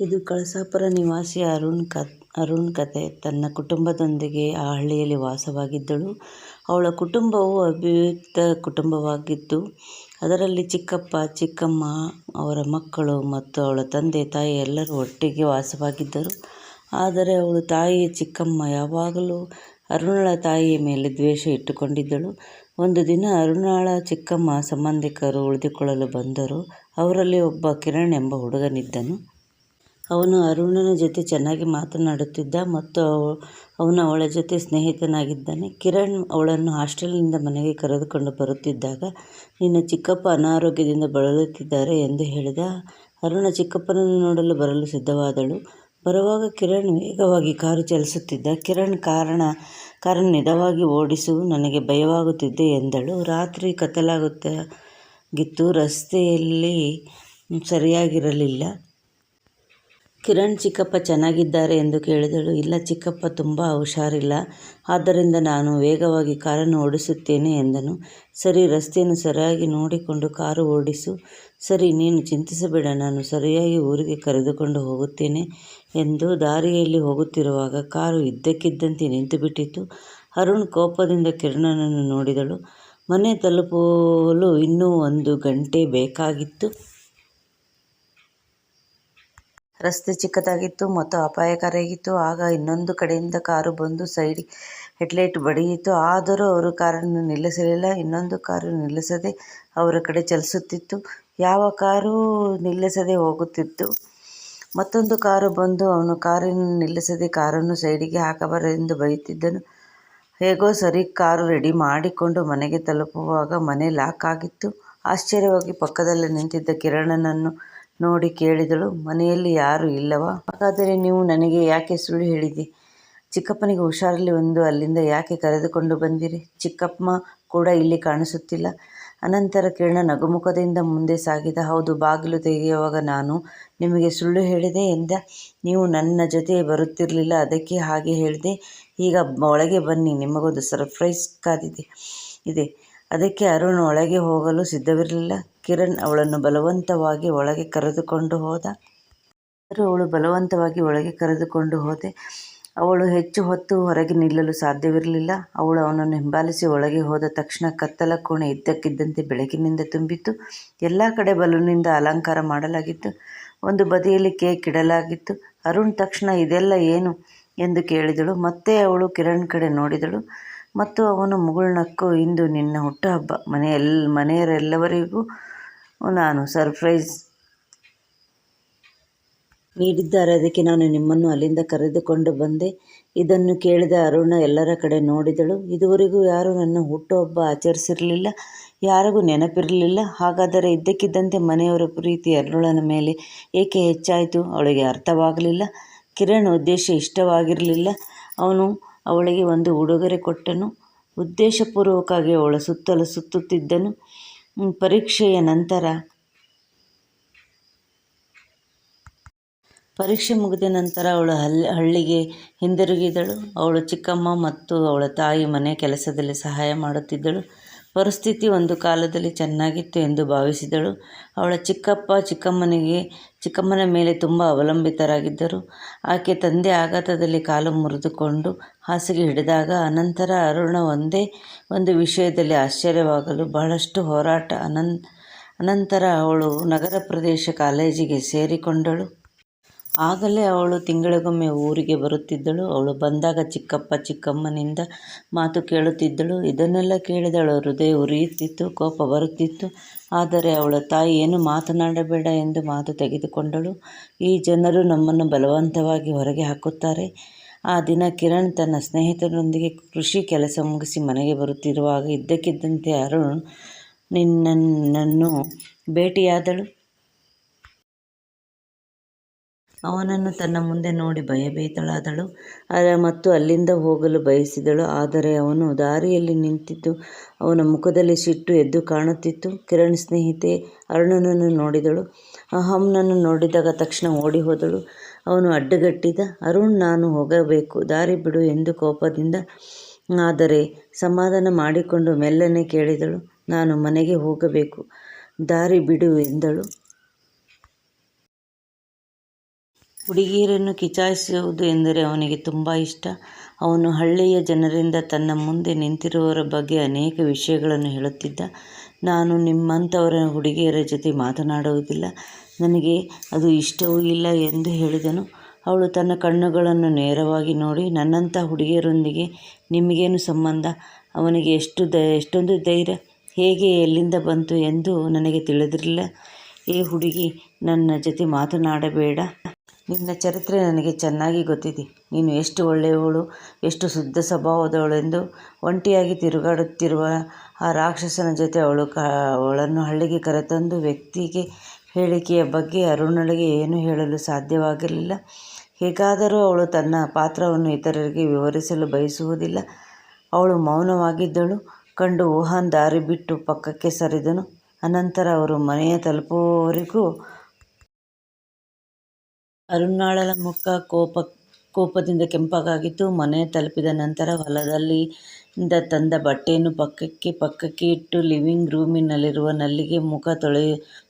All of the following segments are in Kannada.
ಇದು ಕಳಸಾಪುರ ನಿವಾಸಿ ಅರುಣ್ ಕತ್ ಅರುಣ್ ಕತೆ ತನ್ನ ಕುಟುಂಬದೊಂದಿಗೆ ಆ ಹಳ್ಳಿಯಲ್ಲಿ ವಾಸವಾಗಿದ್ದಳು. ಅವಳ ಕುಟುಂಬವು ಅವಿವಿಕ್ತ ಕುಟುಂಬವಾಗಿದ್ದು, ಅದರಲ್ಲಿ ಚಿಕ್ಕಪ್ಪ, ಚಿಕ್ಕಮ್ಮ, ಅವರ ಮಕ್ಕಳು ಮತ್ತು ಅವಳ ತಂದೆ, ತಾಯಿ ಎಲ್ಲರೂ ಒಟ್ಟಿಗೆ ವಾಸವಾಗಿದ್ದರು. ಆದರೆ ಅವಳ ತಾಯಿ, ಚಿಕ್ಕಮ್ಮ ಯಾವಾಗಲೂ ಅರುಣಳ ತಾಯಿಯ ಮೇಲೆ ದ್ವೇಷ ಇಟ್ಟುಕೊಂಡಿದ್ದಳು. ಒಂದು ದಿನ ಅರುಣಳ, ಚಿಕ್ಕಮ್ಮ ಸಂಬಂಧಿಕರು ಉಳಿದುಕೊಳ್ಳಲು ಬಂದರು. ಅವರಲ್ಲಿ ಒಬ್ಬ ಕಿರಣ್ ಎಂಬ ಹುಡುಗನಿದ್ದನು. ಅವನು ಅರುಣನ ಜೊತೆ ಚೆನ್ನಾಗಿ ಮಾತನಾಡುತ್ತಿದ್ದ ಮತ್ತು ಅವನು ಅವಳ ಜೊತೆ ಸ್ನೇಹಿತನಾಗಿದ್ದಾನೆ. ಕಿರಣ್ ಅವಳನ್ನು ಹಾಸ್ಟೆಲ್ನಿಂದ ಮನೆಗೆ ಕರೆದುಕೊಂಡು ಬರುತ್ತಿದ್ದಾಗ, ನಿನ್ನ ಚಿಕ್ಕಪ್ಪ ಅನಾರೋಗ್ಯದಿಂದ ಬಳಲುತ್ತಿದ್ದಾರೆ ಎಂದು ಹೇಳಿದ ಅರುಣ ಚಿಕ್ಕಪ್ಪನನ್ನು ನೋಡಲು ಬರಲು ಸಿದ್ಧವಾದಳು. ಬರುವಾಗ ಕಿರಣ್ ವೇಗವಾಗಿ ಕಾರು ಚಲಿಸುತ್ತಿದ್ದ. ಕಿರಣ್, ಕಾರಣ, ಕಾರನ್ನು ನಿಧವಾಗಿ ಓಡಿಸು, ನನಗೆ ಭಯವಾಗುತ್ತಿದೆ ಎಂದಳು. ರಾತ್ರಿ ಕತ್ತಲಾಗುತ್ತಾಗಿತ್ತು ರಸ್ತೆಯಲ್ಲಿ ಸರಿಯಾಗಿರಲಿಲ್ಲ. ಕಿರಣ್ ಚಿಕ್ಕಪ್ಪ ಚೆನ್ನಾಗಿದ್ದಾರೆ ಎಂದು ಕೇಳಿದಳು. ಇಲ್ಲ ಚಿಕ್ಕಪ್ಪ, ತುಂಬ ಹುಷಾರಿಲ್ಲ. ಆದ್ದರಿಂದ ನಾನು ವೇಗವಾಗಿ ಕಾರನ್ನು ಓಡಿಸುತ್ತೇನೆ ಎಂದನು. ಸರಿ, ರಸ್ತೆಯನ್ನು ಸರಿಯಾಗಿ ನೋಡಿಕೊಂಡು ಕಾರು ಓಡಿಸು. ಸರಿ, ನೀನು ಚಿಂತಿಸಬೇಡ. ನಾನು ಸರಿಯಾಗಿ ಊರಿಗೆ ಕರೆದುಕೊಂಡು ಹೋಗುತ್ತೇನೆ ಎಂದು ದಾರಿಯಲ್ಲಿ ಹೋಗುತ್ತಿರುವಾಗ ಕಾರು ಇದ್ದಕ್ಕಿದ್ದಂತೆ ನಿಂತುಬಿಟ್ಟಿತು. ಅರುಣ್ ಕೋಪದಿಂದ ಕಿರಣನನ್ನು ನೋಡಿದಳು. ಮನೆ ತಲುಪಲು ಇನ್ನೂ ಒಂದು ಗಂಟೆ ಬೇಕಾಗಿತ್ತು. ರಸ್ತೆ ಚಿಕ್ಕದಾಗಿತ್ತು ಮತ್ತು ಅಪಾಯಕಾರಿಯಾಗಿತ್ತು. ಆಗ ಇನ್ನೊಂದು ಕಡೆಯಿಂದ ಕಾರು ಬಂದು ಸೈಡ್ ಹೆಡ್ಲೈಟ್ ಬಡಿಯಿತು. ಆದರೂ ಅವರು ಕಾರನ್ನು ನಿಲ್ಲಿಸಲಿಲ್ಲ. ಇನ್ನೊಂದು ಕಾರು ನಿಲ್ಲಿಸದೆ ಅವರ ಕಡೆ ಚಲಿಸುತ್ತಿತ್ತು. ಯಾವ ಕಾರು ನಿಲ್ಲಿಸದೆ ಹೋಗುತ್ತಿತ್ತು? ಮತ್ತೊಂದು ಕಾರು ಬಂದು ಅವನು ಕಾರನ್ನು ನಿಲ್ಲಿಸದೆ ಕಾರನ್ನು ಸೈಡಿಗೆ ಹಾಕಬಾರದೆಂದು ಬೈಯುತ್ತಿದ್ದನು. ಹೇಗೋ ಸರಿ ಕಾರು ರೆಡಿ ಮಾಡಿಕೊಂಡು ಮನೆಗೆ ತಲುಪುವಾಗ ಮನೆ ಲಾಕ್ ಆಗಿತ್ತು. ಆಶ್ಚರ್ಯವಾಗಿ ಪಕ್ಕದಲ್ಲಿ ನಿಂತಿದ್ದ ಕಿರಣನನ್ನು ನೋಡಿ ಕೇಳಿದಳು, ಮನೆಯಲ್ಲಿ ಯಾರು ಇಲ್ಲವಾ? ಹಾಗಾದರೆ ನೀವು ನನಗೆ ಯಾಕೆ ಸುಳ್ಳು ಹೇಳಿದಿ? ಚಿಕ್ಕಪ್ಪನಿಗೆ ಹುಷಾರಲ್ಲಿ ಒಂದು, ಅಲ್ಲಿಂದ ಯಾಕೆ ಕರೆದುಕೊಂಡು ಬಂದಿರಿ? ಚಿಕ್ಕಪ್ಪ ಕೂಡ ಇಲ್ಲಿ ಕಾಣಿಸುತ್ತಿಲ್ಲ. ಅನಂತರ ಕಿರಣ ನಗುಮುಖದಿಂದ ಮುಂದೆ ಸಾಗಿದ, ಹೌದು, ಬಾಗಿಲು ತೆಗೆಯುವಾಗ ನಾನು ನಿಮಗೆ ಸುಳ್ಳು ಹೇಳಿದೆ ಎಂದ. ನೀವು ನನ್ನ ಜೊತೆ ಬರುತ್ತಿರಲಿಲ್ಲ, ಅದಕ್ಕೆ ಹಾಗೆ ಹೇಳಿದೆ. ಈಗ ಒಳಗೆ ಬನ್ನಿ, ನಿಮಗೊಂದು ಸರ್ಪ್ರೈಸ್ ಕಾದಿದೆ ಇದೆ. ಅದಕ್ಕೆ ಅರುಣ್ ಒಳಗೆ ಹೋಗಲು ಸಿದ್ಧವಿರಲಿಲ್ಲ. ಕಿರಣ್ ಅವಳನ್ನು ಬಲವಂತವಾಗಿ ಒಳಗೆ ಕರೆದುಕೊಂಡು ಹೋದ. ಆದರೂ ಅವಳು ಬಲವಂತವಾಗಿ ಒಳಗೆ ಕರೆದುಕೊಂಡು ಹೋದೆ. ಅವಳು ಹೆಚ್ಚು ಹೊತ್ತು ಹೊರಗೆ ನಿಲ್ಲಲು ಸಾಧ್ಯವಿರಲಿಲ್ಲ. ಅವಳು ಅವನನ್ನು ಹಿಂಬಾಲಿಸಿ ಒಳಗೆ ಹೋದ ತಕ್ಷಣ ಕತ್ತಲ ಕೋಣೆ ಇದ್ದಕ್ಕಿದ್ದಂತೆ ಬೆಳಕಿನಿಂದ ತುಂಬಿತ್ತು. ಎಲ್ಲ ಕಡೆ ಬಲೂನಿಂದ ಅಲಂಕಾರ ಮಾಡಲಾಗಿತ್ತು. ಒಂದು ಬದಿಯಲ್ಲಿ ಕೇಕ್ ಇಡಲಾಗಿತ್ತು. ಅರುಣ್ ತಕ್ಷಣ, ಇದೆಲ್ಲ ಏನು? ಎಂದು ಕೇಳಿದಳು. ಮತ್ತೆ ಅವಳು ಕಿರಣ್ ಕಡೆ ನೋಡಿದಳು. ಮತ್ತು ಅವನು ಮುಗುಳ್ನಕ್ಕು, ಇಂದು ನಿನ್ನ ಹುಟ್ಟುಹಬ್ಬ. ಮನೆಯೆಲ್ಲ ಮನೆಯವರೆಲ್ಲವರಿಗೂ ನಾನು ಸರ್ಪ್ರೈಸ್ ನೀಡಿದ್ದಾರೆ. ಅದಕ್ಕೆ ನಾನು ನಿಮ್ಮನ್ನು ಅಲ್ಲಿಂದ ಕರೆದುಕೊಂಡು ಬಂದೆ. ಇದನ್ನು ಕೇಳಿದ ಅರುಣ ಎಲ್ಲರ ಕಡೆ ನೋಡಿದಳು. ಇದುವರೆಗೂ ಯಾರೂ ನನ್ನ ಹುಟ್ಟುಹಬ್ಬ ಆಚರಿಸಿರಲಿಲ್ಲ, ಯಾರಿಗೂ ನೆನಪಿರಲಿಲ್ಲ. ಹಾಗಾದರೆ ಇದ್ದಕ್ಕಿದ್ದಂತೆ ಮನೆಯವರ ಪ್ರೀತಿ ಅರುಳನ ಮೇಲೆ ಏಕೆ ಹೆಚ್ಚಾಯಿತು? ಅವಳಿಗೆ ಅರ್ಥವಾಗಲಿಲ್ಲ. ಕಿರಣ್ ಉದ್ದೇಶ ಇಷ್ಟವಾಗಿರಲಿಲ್ಲ. ಅವನು ಅವಳಿಗೆ ಒಂದು ಉಡುಗೊರೆ ಕೊಟ್ಟನು. ಉದ್ದೇಶಪೂರ್ವಕವಾಗಿ ಅವಳ ಸುತ್ತಲೂ ಸುತ್ತುತ್ತಿದ್ದನು. ಪರೀಕ್ಷೆಯ ನಂತರ. ಪರೀಕ್ಷೆ ಮುಗಿದ ನಂತರ ಅವಳು ಹಳ್ಳಿ ಹಳ್ಳಿಗೆ ಹಿಂದಿರುಗಿದಳು. ಅವಳು ಚಿಕ್ಕಮ್ಮ ಮತ್ತು ಅವಳ ತಾಯಿ ಮನೆ ಕೆಲಸದಲ್ಲಿ ಸಹಾಯ ಮಾಡುತ್ತಿದ್ದಳು. ಪರಿಸ್ಥಿತಿ ಒಂದು ಕಾಲದಲ್ಲಿ ಚೆನ್ನಾಗಿತ್ತು ಎಂದು ಭಾವಿಸಿದಳು. ಅವಳ ಚಿಕ್ಕಪ್ಪ ಚಿಕ್ಕಮ್ಮನಿಗೆ, ಚಿಕ್ಕಮ್ಮನ ಮೇಲೆ ತುಂಬ ಅವಲಂಬಿತರಾಗಿದ್ದರು. ಆಕೆ ತಂದೆ ಆಘಾತದಲ್ಲಿ ಕಾಲು ಮುರಿದುಕೊಂಡು ಹಾಸಿಗೆ ಹಿಡಿದಾಗ ಅನಂತರ ಅರುಣ ಒಂದೇ ಒಂದು ವಿಷಯದಲ್ಲಿ ಆಶ್ಚರ್ಯವಾಗಲು ಬಹಳಷ್ಟು ಹೋರಾಟ ಅನನ್ ಅನಂತರ ಅವಳು ನಗರ ಪ್ರದೇಶ ಕಾಲೇಜಿಗೆ ಸೇರಿಕೊಂಡಳು. ಆಗಲೇ ಅವಳು ತಿಂಗಳಿಗೊಮ್ಮೆ ಊರಿಗೆ ಬರುತ್ತಿದ್ದಳು. ಅವಳು ಬಂದಾಗ ಚಿಕ್ಕಪ್ಪ ಚಿಕ್ಕಮ್ಮನಿಂದ ಮಾತು ಕೇಳುತ್ತಿದ್ದಳು. ಇದನ್ನೆಲ್ಲ ಕೇಳಿದಳು. ಹೃದಯ ಉರಿಯುತ್ತಿತ್ತು, ಕೋಪ ಬರುತ್ತಿತ್ತು. ಆದರೆ ಅವಳ ತಾಯಿ ಏನು ಮಾತನಾಡಬೇಡ ಎಂದು ಮಾತು ತೆಗೆದುಕೊಂಡಳು. ಈ ಜನರು ನಮ್ಮನ್ನು ಬಲವಂತವಾಗಿ ಹೊರಗೆ ಹಾಕುತ್ತಾರೆ. ಆ ದಿನ ಕಿರಣ್ ತನ್ನ ಸ್ನೇಹಿತರೊಂದಿಗೆ ಕೃಷಿ ಕೆಲಸ ಮುಗಿಸಿ ಮನೆಗೆ ಬರುತ್ತಿರುವಾಗ ಇದ್ದಕ್ಕಿದ್ದಂತೆ ಅರುಣ್ ನಿನ್ನನ್ನು ಭೇಟಿಯಾದಳು. ಅವನನ್ನು ತನ್ನ ಮುಂದೆ ನೋಡಿ ಭಯಭೀತಳಾದಳು. ಮತ್ತು ಅಲ್ಲಿಂದ ಹೋಗಲು ಬಯಸಿದಳು. ಆದರೆ ಅವನು ದಾರಿಯಲ್ಲಿ ನಿಂತಿದ್ದು, ಅವನ ಮುಖದಲ್ಲಿ ಸಿಟ್ಟು ಎದ್ದು ಕಾಣುತ್ತಿತ್ತು. ಕಿರಣ್ ಸ್ನೇಹಿತೆ ಅರುಣನನ್ನು ನೋಡಿದಳು. ಅಹಂನನ್ನು ನೋಡಿದಾಗ ತಕ್ಷಣ ಓಡಿ ಹೋದಳು ಅವನು ಅಡ್ಡಗಟ್ಟಿದ, ಅರುಣ್, ನಾನು ಹೋಗಬೇಕು. ದಾರಿ ಬಿಡು ಎಂದು ಕೋಪದಿಂದ, ಆದರೆ ಸಮಾಧಾನ ಮಾಡಿಕೊಂಡು ಮೆಲ್ಲನೆ ಕೇಳಿದಳು. ನಾನು ಮನೆಗೆ ಹೋಗಬೇಕು. ದಾರಿ ಬಿಡು ಎಂದಳು. ಹುಡುಗಿಯರನ್ನು ಕಿಚಾಯಿಸುವುದು ಎಂದರೆ ಅವನಿಗೆ ತುಂಬ ಇಷ್ಟ. ಅವನು ಹಳ್ಳಿಯ ಜನರಿಂದ ತನ್ನ ಮುಂದೆ ನಿಂತಿರುವವರ ಬಗ್ಗೆ ಅನೇಕ ವಿಷಯಗಳನ್ನು ಹೇಳುತ್ತಿದ್ದ. ನಾನು ನಿಮ್ಮಂಥವರ ಹುಡುಗಿಯರ ಜೊತೆ ಮಾತನಾಡುವುದಿಲ್ಲ. ನನಗೆ ಅದು ಇಷ್ಟವೂ ಇಲ್ಲ ಎಂದು ಹೇಳಿದನು. ಅವಳು ತನ್ನ ಕಣ್ಣುಗಳನ್ನು ನೇರವಾಗಿ ನೋಡಿ, ನನ್ನಂಥ ಹುಡುಗಿಯರೊಂದಿಗೆ ನಿಮಗೇನು ಸಂಬಂಧ? ಅವನಿಗೆ ಎಷ್ಟೊಂದು ಧೈರ್ಯ? ಹೇಗೆ? ಎಲ್ಲಿಂದ ಬಂತು ಎಂದು ನನಗೆ ತಿಳಿದಿರಲಿಲ್ಲ. ಏ ಹುಡುಗಿ, ನನ್ನ ಜೊತೆ ಮಾತನಾಡಬೇಡ. ನಿನ್ನ ಚರಿತ್ರೆ ನನಗೆ ಚೆನ್ನಾಗಿ ಗೊತ್ತಿದೆ. ನೀನು ಎಷ್ಟು ಒಳ್ಳೆಯವಳು, ಎಷ್ಟು ಶುದ್ಧ ಸ್ವಭಾವದವಳೆಂದು. ಒಂಟಿಯಾಗಿ ತಿರುಗಾಡುತ್ತಿರುವ ಆ ರಾಕ್ಷಸನ ಜೊತೆ ಅವಳು ಅವಳನ್ನು ಹಳ್ಳಿಗೆ ಕರೆತಂದು ವ್ಯಕ್ತಿಗೆ ಹೇಳಿಕೆಯ ಬಗ್ಗೆ ಅರುಣಳಿಗೆ ಏನೂ ಹೇಳಲು ಸಾಧ್ಯವಾಗಿರಲಿಲ್ಲ ಹೇಗಾದರೂ ಅವಳು ತನ್ನ ಪಾತ್ರವನ್ನು ಇತರರಿಗೆ ವಿವರಿಸಲು ಬಯಸುವುದಿಲ್ಲ. ಅವಳು ಮೌನವಾಗಿದ್ದಳು ಕಂಡು ಊಹಾನ್ ದಾರಿ ಬಿಟ್ಟು ಪಕ್ಕಕ್ಕೆ ಸರಿದನು. ಅನಂತರ ಅವರು ಮನೆಯ ತಲುಪುವವರೆಗೂ ಅರುಣಾಳ ಮುಖ ಕೋಪ, ಕೋಪದಿಂದ ಕೆಂಪಗಾಗಿತ್ತು ಮನೆ ತಲುಪಿದ ನಂತರ ಹೊಲದಲ್ಲಿ ಇಂದ ತಂದ ಬಟ್ಟೆಯನ್ನು ಪಕ್ಕಕ್ಕೆ ಪಕ್ಕಕ್ಕೆ ಇಟ್ಟು ಲಿವಿಂಗ್ ರೂಮಿನಲ್ಲಿರುವ ನಲ್ಲಿಗೆ ಮುಖ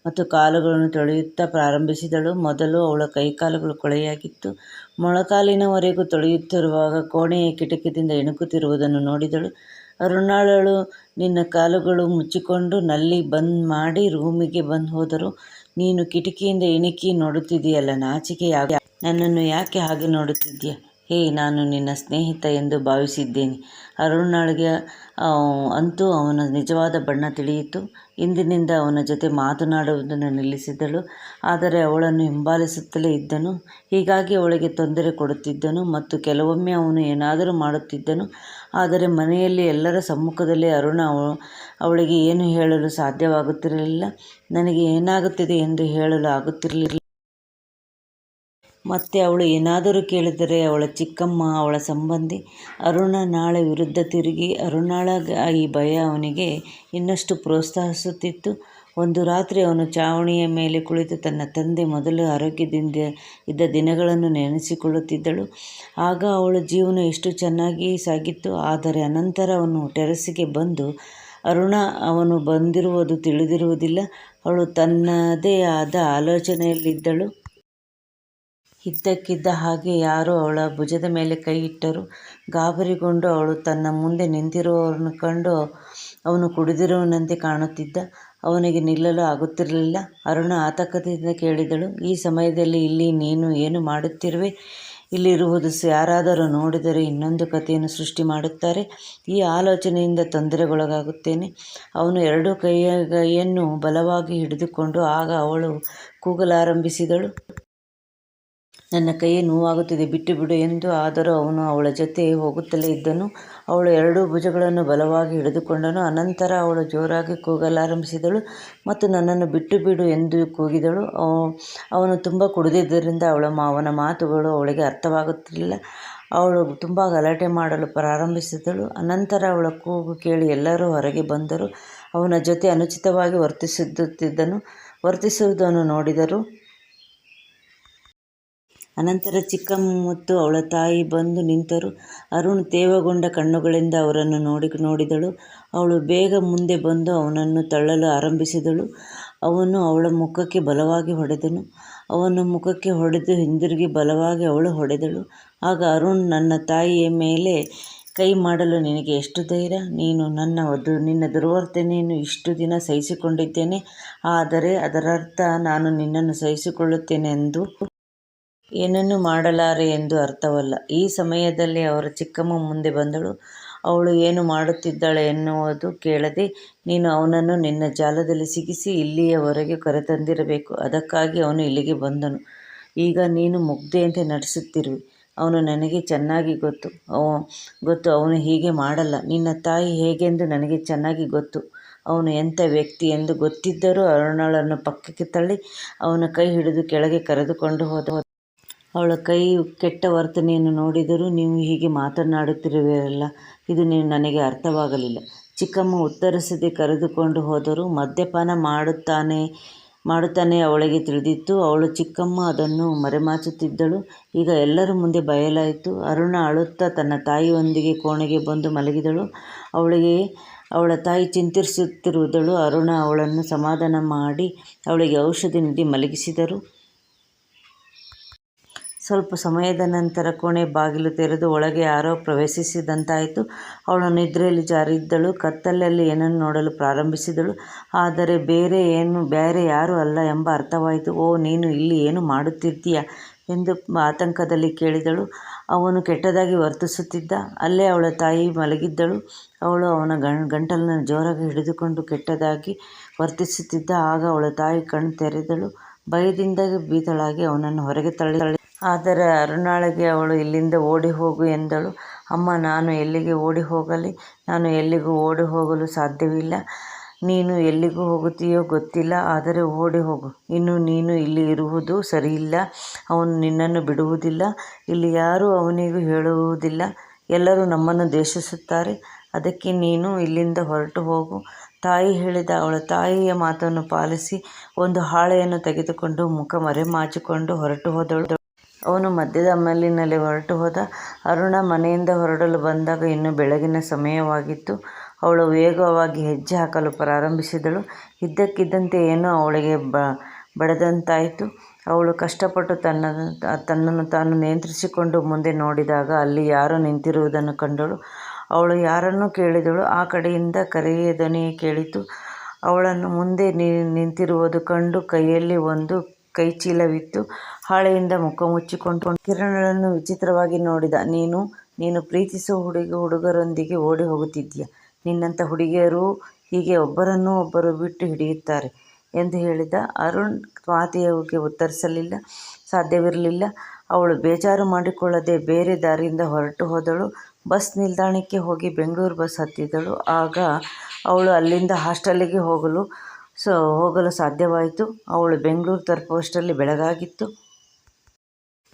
ಮತ್ತು ಕಾಲುಗಳನ್ನು ತೊಳೆಯುತ್ತಾ ಪ್ರಾರಂಭಿಸಿದಳು. ಮೊದಲು ಅವಳ ಕೈಕಾಲುಗಳು ಕೊಳೆಯಾಗಿತ್ತು. ಮೊಣಕಾಲಿನವರೆಗೂ ತೊಳೆಯುತ್ತಿರುವಾಗ ಕೋಣೆಯ ಕಿಟಕಿಯಿಂದ ಇಣುಕುತ್ತಿರುವುದನ್ನು ನೋಡಿದಳು. ಅರುಣಾಳಳು, ನಿನ್ನ ಕಾಲುಗಳು ಮುಚ್ಚಿಕೊಂಡು ನಲ್ಲಿ ಬಂದ್ ಮಾಡಿ ರೂಮಿಗೆ ಬಂದು ಹೋದರು. ನೀನು ಕಿಟಕಿಯಿಂದ ಇಣುಕಿ ನೋಡುತ್ತಿದ್ದೀಯಲ್ಲ, ನಾಚಿಕೆಯಾಗಬೇಕಾ? ನನ್ನನ್ನು ಯಾಕೆ ಹಾಗೆ ನೋಡುತ್ತಿದ್ದೀಯ? ಹೇ, ನಾನು ನಿನ್ನ ಸ್ನೇಹಿತ ಎಂದು ಭಾವಿಸಿದ್ದೇನೆ. ಅರುಣಳಿಗೆ ಅಂತೂ ಅವನ ನಿಜವಾದ ಬಣ್ಣ ತಿಳಿಯಿತು. ಇಂದಿನಿಂದ ಅವನ ಜೊತೆ ಮಾತನಾಡುವುದನ್ನು ನಿಲ್ಲಿಸಿದಳು. ಆದರೆ ಅವಳನ್ನು ಹಿಂಬಾಲಿಸುತ್ತಲೇ ಇದ್ದನು. ಹೀಗಾಗಿ ಅವಳಿಗೆ ತೊಂದರೆ ಕೊಡುತ್ತಿದ್ದನು ಮತ್ತು ಕೆಲವೊಮ್ಮೆ ಅವನು ಏನಾದರೂ ಮಾಡುತ್ತಿದ್ದನು. ಆದರೆ ಮನೆಯಲ್ಲಿ ಎಲ್ಲರ ಸಮ್ಮುಖದಲ್ಲಿ ಅರುಣ ಅವಳಿಗೆ ಏನು ಹೇಳಲು ಸಾಧ್ಯವಾಗುತ್ತಿರಲಿಲ್ಲ. ನನಗೆ ಏನಾಗುತ್ತಿದೆ ಎಂದು ಹೇಳಲು ಆಗುತ್ತಿರಲಿಲ್ಲ. ಮತ್ತೆ ಅವಳು ಏನಾದರೂ ಕೇಳಿದರೆ ಅವಳ ಚಿಕ್ಕಮ್ಮ, ಅವಳ ಸಂಬಂಧಿ ಅರುಣ ನಾಳೆ ವಿರುದ್ಧ ತಿರುಗಿ. ಅರುಣಾಳ ಈ ಭಯ ಅವನಿಗೆ ಇನ್ನಷ್ಟು ಪ್ರೋತ್ಸಾಹಿಸುತ್ತಿತ್ತು. ಒಂದು ರಾತ್ರಿ ಅವನು ಚಾವಣಿಯ ಮೇಲೆ ಕುಳಿತು ತನ್ನ ತಂದೆ ಮೊದಲು ಆರೋಗ್ಯದಿಂದ ಇದ್ದ ದಿನಗಳನ್ನು ನೆನೆಸಿಕೊಳ್ಳುತ್ತಿದ್ದಳು. ಆಗ ಅವಳ ಜೀವನ ಎಷ್ಟು ಚೆನ್ನಾಗಿ ಸಾಗಿತ್ತು. ಆದರೆ ಅನಂತರ ಅವನು ಟೆರೆಸ್ಸಿಗೆ ಬಂದು ಅರುಣ ಅವನು ಬಂದಿರುವುದು ತಿಳಿದಿರುವುದಿಲ್ಲ. ಅವಳು ತನ್ನದೇ ಆದ ಆಲೋಚನೆಯಲ್ಲಿದ್ದಳು. ಇದ್ದಕ್ಕಿದ್ದ ಹಾಗೆ ಯಾರೋ ಅವಳ ಭುಜದ ಮೇಲೆ ಕೈ ಇಟ್ಟರು. ಗಾಬರಿಗೊಂಡು ಅವಳು ತನ್ನ ಮುಂದೆ ನಿಂತಿರುವವರನ್ನು ಕಂಡು ಅವನು ಕುಡಿದಿರುವನಂತೆ ಕಾಣುತ್ತಿದ್ದ. ಅವನಿಗೆ ನಿಲ್ಲಲು ಆಗುತ್ತಿರಲಿಲ್ಲ. ಅರುಣ ಆತಂಕದಿಂದ ಕೇಳಿದಳು, ಈ ಸಮಯದಲ್ಲಿ ಇಲ್ಲಿ ನೀನು ಏನು ಮಾಡುತ್ತಿರುವೆ? ಇಲ್ಲಿರುವುದು ಯಾರಾದರೂ ನೋಡಿದರೆ ಇನ್ನೊಂದು ಕಥೆಯನ್ನು ಸೃಷ್ಟಿ ಮಾಡುತ್ತಾರೆ. ಈ ಆಲೋಚನೆಯಿಂದ ತೊಂದರೆಗೊಳಗಾಗುತ್ತೇನೆ. ಅವನು ಎರಡೂ ಕೈಯ ಕೈಯನ್ನು ಬಲವಾಗಿ ಹಿಡಿದುಕೊಂಡು ಆಗ ಅವಳು ಕೂಗಲಾರಂಭಿಸಿದಳು. ನನ್ನ ಕೈ ನೋವಾಗುತ್ತಿದೆ, ಬಿಟ್ಟು ಬಿಡು ಎಂದು. ಆದರೂ ಅವನು ಅವಳ ಜೊತೆ ಹೋಗುತ್ತಲೇ ಇದ್ದನು. ಅವಳು ಎರಡೂ ಭುಜಗಳನ್ನು ಬಲವಾಗಿ ಹಿಡಿದುಕೊಂಡನು. ಅನಂತರ ಅವಳು ಜೋರಾಗಿ ಕೂಗಲಾರಂಭಿಸಿದಳು ಮತ್ತು ನನ್ನನ್ನು ಬಿಟ್ಟು ಬಿಡು ಎಂದು ಕೂಗಿದಳು. ಅವನು ತುಂಬ ಕುಡಿದಿದ್ದರಿಂದ ಅವಳ ಅವನ ಮಾತುಗಳು ಅವಳಿಗೆ ಅರ್ಥವಾಗುತ್ತಿರಲಿಲ್ಲ. ಅವಳು ತುಂಬ ಗಲಾಟೆ ಮಾಡಲು ಪ್ರಾರಂಭಿಸಿದಳು. ಅನಂತರ ಅವಳ ಕೂಗು ಕೇಳಿ ಎಲ್ಲರೂ ಹೊರಗೆ ಬಂದರು. ಅವನ ಜೊತೆ ಅನುಚಿತವಾಗಿ ವರ್ತಿಸುತ್ತಿದ್ದುದನ್ನು ನೋಡಿದರು. ಅನಂತರ ಚಿಕ್ಕಮ್ಮ ಮತ್ತು ಅವಳ ತಾಯಿ ಬಂದು ನಿಂತರು. ಅರುಣ್ ತೇವಗೊಂಡ ಕಣ್ಣುಗಳಿಂದ ಅವರನ್ನು ನೋಡಿ ನೋಡಿದಳು. ಅವಳು ಬೇಗ ಮುಂದೆ ಬಂದು ಅವನನ್ನು ತಳ್ಳಲು ಆರಂಭಿಸಿದಳು. ಅವನು ಅವಳ ಮುಖಕ್ಕೆ ಬಲವಾಗಿ ಹೊಡೆದನು. ಅವನ ಮುಖಕ್ಕೆ ಹೊಡೆದು ಹಿಂದಿರುಗಿ ಬಲವಾಗಿ ಅವಳು ಹೊಡೆದಳು. ಆಗ ಅರುಣ್, ನನ್ನ ತಾಯಿಯ ಮೇಲೆ ಕೈ ಮಾಡಲು ನಿನಗೆ ಎಷ್ಟು ಧೈರ್ಯ? ನೀನು ನನ್ನ ವಧು ನಿನ್ನ ದುರ್ವರ್ತನೆಯನ್ನು ಇಷ್ಟು ದಿನ ಸಹಿಸಿಕೊಂಡಿದ್ದೇನೆ. ಆದರೆ ಅದರರ್ಥ ನಾನು ನಿನ್ನನ್ನು ಸಹಿಸಿಕೊಳ್ಳುತ್ತೇನೆ ಎಂದು. ಏನನ್ನೂ ಮಾಡಲಾರೆ ಎಂದು ಅರ್ಥವಲ್ಲ. ಈ ಸಮಯದಲ್ಲಿ ಅವರ ಚಿಕ್ಕಮ್ಮ ಮುಂದೆ ಬಂದಳು. ಅವಳು ಏನು ಮಾಡುತ್ತಿದ್ದಾಳೆ ಎನ್ನುವುದು ಕೇಳದೆ, ನೀನು ಅವನನ್ನು ನಿನ್ನ ಜಾಲದಲ್ಲಿ ಸಿಗಿಸಿ ಇಲ್ಲಿಯವರೆಗೆ ಕರೆತಂದಿರಬೇಕು. ಅದಕ್ಕಾಗಿ ಅವನು ಇಲ್ಲಿಗೆ ಬಂದನು. ಈಗ ನೀನು ಮುಗ್ಧೆಯಂತೆ ನಟಿಸುತ್ತಿರುವೆ. ಅವನು ನನಗೆ ಚೆನ್ನಾಗಿ ಗೊತ್ತು. ಅವನು ಹೀಗೆ ಮಾಡಲ್ಲ. ನಿನ್ನ ತಾಯಿ ಹೇಗೆಂದು ನನಗೆ ಚೆನ್ನಾಗಿ ಗೊತ್ತು. ಅವನು ಎಂಥ ವ್ಯಕ್ತಿ ಎಂದು ಗೊತ್ತಿದ್ದರೂ ಅರುಣಳನ್ನು ಪಕ್ಕಕ್ಕೆ ತಳ್ಳಿ, ಅವನ ಕೈ ಹಿಡಿದು ಕೆಳಗೆ ಕರೆದುಕೊಂಡು ಹೋದ. ಅವಳ ಕೈ ಕೆಟ್ಟ ವರ್ತನೆಯನ್ನು ನೋಡಿದರೂ ನೀವು ಹೀಗೆ ಮಾತನಾಡುತ್ತಿರುವಿರಲ್ಲ, ಇದು ನನಗೆ ಅರ್ಥವಾಗಲಿಲ್ಲ. ಚಿಕ್ಕಮ್ಮ ಉತ್ತರಿಸದೆ ಕರೆದುಕೊಂಡು ಹೋದರು. ಮದ್ಯಪಾನ ಮಾಡುತ್ತಾನೆ ಮಾಡುತ್ತಾನೆ ಅವಳಿಗೆ ತಿಳಿದಿತ್ತು. ಅವಳು ಚಿಕ್ಕಮ್ಮ ಅದನ್ನು ಮರೆಮಾಚುತ್ತಿದ್ದಳು. ಈಗ ಎಲ್ಲರ ಮುಂದೆ ಬಯಲಾಯಿತು. ಅರುಣ ಅಳುತ್ತಾ ತನ್ನ ತಾಯಿಯೊಂದಿಗೆ ಕೋಣೆಗೆ ಬಂದು ಮಲಗಿದಳು. ಅವಳಿಗೆ ಅವಳ ತಾಯಿ ಚಿಂತಿಸುತ್ತಿರುವುದಳು ಅರುಣ ಅವಳನ್ನು ಸಮಾಧಾನ ಮಾಡಿ ಅವಳಿಗೆ ಔಷಧಿ ನೀಡಿ ಮಲಗಿಸಿದರು. ಸ್ವಲ್ಪ ಸಮಯದ ನಂತರ ಕೋಣೆ ಬಾಗಿಲು ತೆರೆದು ಒಳಗೆ ಯಾರೋ ಪ್ರವೇಶಿಸಿದಂತಾಯಿತು. ಅವಳು ನಿದ್ರೆಯಲ್ಲಿ ಜಾರಿದ್ದಳು. ಕತ್ತಲಲ್ಲಿ ಏನನ್ನು ನೋಡಲು ಪ್ರಾರಂಭಿಸಿದಳು. ಆದರೆ ಬೇರೆ ಏನು ಬೇರೆ ಯಾರೂ ಅಲ್ಲ ಎಂಬ ಅರ್ಥವಾಯಿತು. "ಓ, ನೀನು ಇಲ್ಲಿ ಏನು ಮಾಡುತ್ತಿದ್ದೀಯ " ಎಂದು ಆತಂಕದಲ್ಲಿ ಕೇಳಿದಳು. ಅವನು ಕೆಟ್ಟದಾಗಿ ವರ್ತಿಸುತ್ತಿದ್ದ. ಅಲ್ಲೇ ಅವಳ ತಾಯಿ ಮಲಗಿದ್ದಳು. ಅವಳು ಅವನ ಗಂಟಲನ್ನು ಜೋರಾಗಿ ಹಿಡಿದುಕೊಂಡು ಕೆಟ್ಟದಾಗಿ ವರ್ತಿಸುತ್ತಿದ್ದ. ಆಗ ಅವಳ ತಾಯಿ ಕಣ್ಣು ತೆರೆದಳು. ಭಯದಿಂದ ಭೀತಳಾಗಿ ಅವನನ್ನು ಹೊರಗೆ ತಳ್ಳಿದಳು. ಆದರೆ ಅರುಣಾಳಿಗೆ ಅವಳು "ಇಲ್ಲಿಂದ ಓಡಿ ಹೋಗು ಎಂದಳು. "ಅಮ್ಮ, ನಾನು ಎಲ್ಲಿಗೆ ಓಡಿ ಹೋಗಲಿ ನಾನು ಎಲ್ಲಿಗೂ ಓಡಿಹೋಗಲು ಸಾಧ್ಯವಿಲ್ಲ. ನೀನು ಎಲ್ಲಿಗೂ ಹೋಗುತ್ತೀಯೋ ಗೊತ್ತಿಲ್ಲ. ಆದರೆ ಓಡಿ ಹೋಗು ಇನ್ನು ನೀನು ಇಲ್ಲಿ ಇರುವುದು ಸರಿಯಿಲ್ಲ. ಅವನು ನಿನ್ನನ್ನು ಬಿಡುವುದಿಲ್ಲ. ಇಲ್ಲಿ ಯಾರೂ ಅವನಿಗೂ ಹೇಳುವುದಿಲ್ಲ. ಎಲ್ಲರೂ ನಮ್ಮನ್ನು ದ್ವೇಷಿಸುತ್ತಾರೆ. ಅದಕ್ಕೆ ನೀನು ಇಲ್ಲಿಂದ ಹೊರಟು ಹೋಗು ತಾಯಿ ಹೇಳಿದ. ಅವಳ ತಾಯಿಯ ಮಾತನ್ನು ಪಾಲಿಸಿ ಒಂದು ಹಾಳೆಯನ್ನು ತೆಗೆದುಕೊಂಡು ಮುಖ ಮರೆಮಾಚಿಕೊಂಡು ಹೊರಟುಹೋದಳು. ಅವನು ಮಧ್ಯದ ಹೊರಟು ಹೊರಟುಹೋದ. ಅರುಣ ಮನೆಯಿಂದ ಹೊರಡಲು ಬಂದಾಗ ಇನ್ನೂ ಬೆಳಗಿನ ಸಮಯವಾಗಿತ್ತು. ಅವಳು ವೇಗವಾಗಿ ಹೆಜ್ಜೆ ಹಾಕಲು ಪ್ರಾರಂಭಿಸಿದಳು. ಇದ್ದಕ್ಕಿದ್ದಂತೆ ಏನೋ ಅವಳಿಗೆ ಬಡಿದಂತಾಯಿತು. ಅವಳು ಕಷ್ಟಪಟ್ಟು ತನ್ನ, ತನ್ನನ್ನು ತಾನು ನಿಯಂತ್ರಿಸಿಕೊಂಡು ಮುಂದೆ ನೋಡಿದಾಗ ಅಲ್ಲಿ ಯಾರೋ ನಿಂತಿರುವುದನ್ನು ಕಂಡಳು. ಅವಳು ಯಾರನ್ನು ಕೇಳಿದಳು. ಆ ಕಡೆಯಿಂದ ಕರೆಯದನೆಯೇ ಕೇಳಿತು. ಅವಳನ್ನು ಮುಂದೆ ನಿಂತಿರುವುದು ಕಂಡು. ಕೈಯಲ್ಲಿ ಒಂದು ಕೈಚೀಲವಿತ್ತು. ಹಾಳೆಯಿಂದ ಮುಖ ಮುಚ್ಚಿಕೊಂಡು ಕಿರಣಳನ್ನು ವಿಚಿತ್ರವಾಗಿ ನೋಡಿದ. "ನೀನು ನೀನು ಪ್ರೀತಿಸುವ ಹುಡುಗರೊಂದಿಗೆ ಓಡಿ ಹೋಗುತ್ತಿದ್ದೀಯ ನಿನ್ನಂಥ ಹುಡುಗಿಯರೂ ಹೀಗೆ ಒಬ್ಬರನ್ನು ಒಬ್ಬರು ಬಿಟ್ಟು ಹಿಡಿಯುತ್ತಾರೆ" ಎಂದು ಹೇಳಿದ. ಅರುಣ್ ಮಾತಿಗೆ ಉತ್ತರಿಸಲಿಲ್ಲ. ಸಾಧ್ಯವಿರಲಿಲ್ಲ. ಅವಳು ಬೇಜಾರು ಮಾಡಿಕೊಳ್ಳದೆ ಬೇರೆ ದಾರಿಯಿಂದ ಹೊರಟುಹೋದಳು. ಬಸ್ ನಿಲ್ದಾಣಕ್ಕೆ ಹೋಗಿ ಬೆಂಗಳೂರು ಬಸ್ ಹತ್ತಿದಳು. ಆಗ ಅವಳು ಅಲ್ಲಿಂದ ಹಾಸ್ಟೆಲಿಗೆ ಹೋಗಲು ಸಾಧ್ಯವಾಯಿತು. ಅವಳು ಬೆಂಗಳೂರು ತಲುಪುವಷ್ಟರಲ್ಲಿ ಬೆಳಗಾಗಿತ್ತು.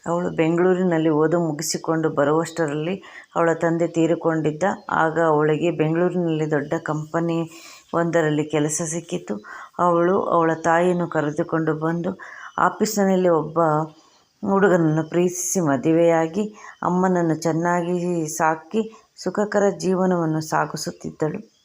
ಅವಳು ಬೆಂಗಳೂರಿನಲ್ಲಿ ಓದು ಮುಗಿಸಿಕೊಂಡು ಬರುವಷ್ಟರಲ್ಲಿ ಅವಳ ತಂದೆ ತೀರಿಕೊಂಡಿದ್ದ. ಆಗ ಅವಳಿಗೆ ಬೆಂಗಳೂರಿನಲ್ಲಿ ದೊಡ್ಡ ಕಂಪನಿ ಒಂದರಲ್ಲಿ ಕೆಲಸ ಸಿಕ್ಕಿತು. ಅವಳು ಅವಳ ತಾಯಿಯನ್ನು ಕರೆದುಕೊಂಡು ಬಂದು ಆಫೀಸಿನಲ್ಲಿ ಒಬ್ಬ ಹುಡುಗನನ್ನು ಪ್ರೀತಿಸಿ ಮದುವೆಯಾಗಿ, ಅಮ್ಮನನ್ನು ಚೆನ್ನಾಗಿ ಸಾಕಿ ಸುಖಕರ ಜೀವನವನ್ನು ಸಾಗಿಸುತ್ತಿದ್ದಳು.